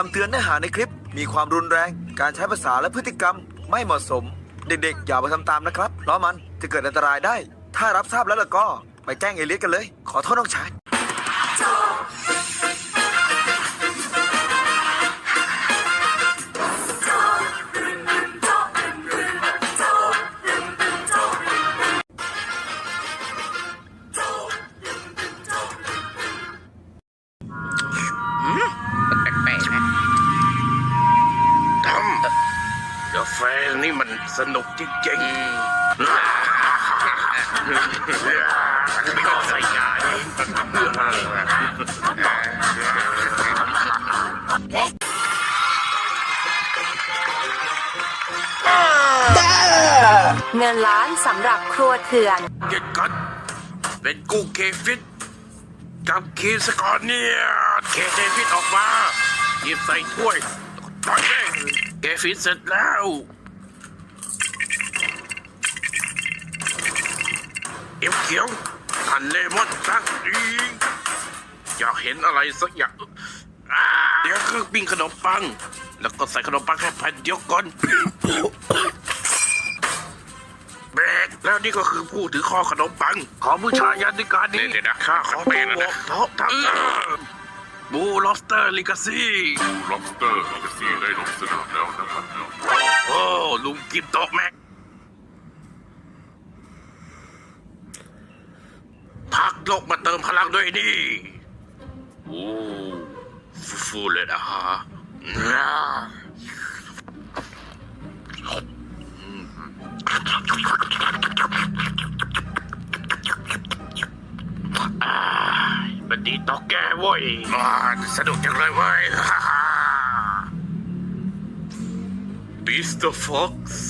คำเตือนเนื้อหาในคลิปมีความรุนแรง การใช้ภาษาและพฤติกรรมไม่เหมาะสม เด็กๆ อย่าไปทำตามนะครับล้อมันจะเกิดอันตรายได้ ถ้ารับทราบแล้วล่ะก็ ไปแจ้งเอเลียสกันเลย ขอโทษน้องชาย สนุกจริงๆใส่งานเงินล้านสำหรับครัวเถื่อน เก็ตกันเป็นกุ้งเคฟิตกับคีสกอนเนี่ยเคเคฟิตออกมาหยิบใส่ถ้วยต่อยเลยเคฟิตเสร็จแล้ว เอ็มเขียวหั่นเลมอนสักอีกอยากเห็นอะไรสักอย่างอ่าเดี๋ยวคือปิ้งขนมปัง แล้วก็ใส่ขนมปังแค่แผ่นเดียวก่อนเบรกแล้วนี่ก็คือผู้ถือคอขนมปัง ขอบูชายันในการนี้เดี๋ยวนะข้าขอตัววอกโต๊ะทั้งบูลอสเตอร์ลิกาซี่ล็อบสเตอร์ลิกาซี่ได้ลงสนามแล้วนะครับโอ้ลุงกินโต๊ะแม็กพัก โลกมาเติมพลังด้วยนี่โอ้ฟูๆเลยนะฮะน่าอ่ามันดีต่อแกเว้ยอ่าสนุกจังเลยเว้ยฮ่าฮ่ามิสเตอร์ฟ็อกซ์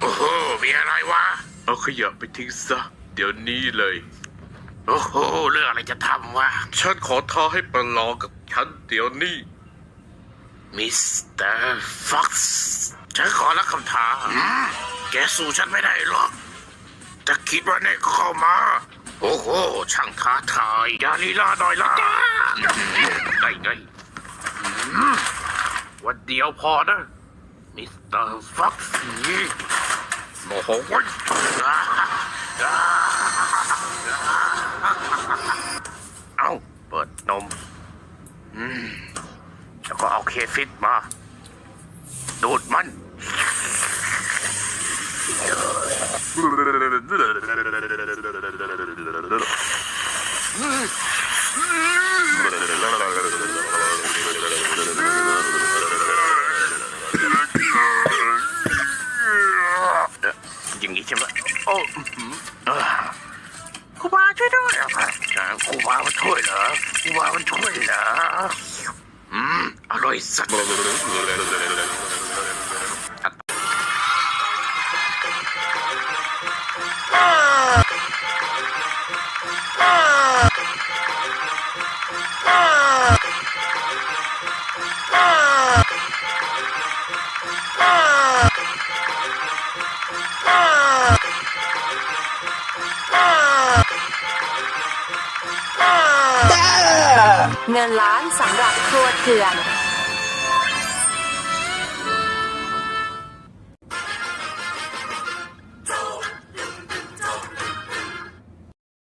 โอ้โหมีอะไรวะ เอาขยะไปทิ้งซะ เดี๋ยวนี้เลย โอ้โหเรื่องอะไรจะทำวะ ฉันขอท้าให้ประลองกับฉันเดี๋ยวนี้ มิสเตอร์ฟ็อกซ์ฉันขอรับคำท้าแกสู้ฉันไม่ได้หรอกถ้าคิดว่าเนี่ยเข้ามา โอ้โห ช่างท้าทาย อย่าลีลาหน่อยละได้ไงอืมวันเดียวพอนะ มิสเตอร์ฟ็อกซ์โมโหเว้ย เอาเปิดนมแล้วก็เอาเคฟิตมา ดูดมันอ กูมามันช่วยเหรอกูมามันช่วยเหรออืมอร่อยสัก เงินล้านสำหรับครัวเถื่อน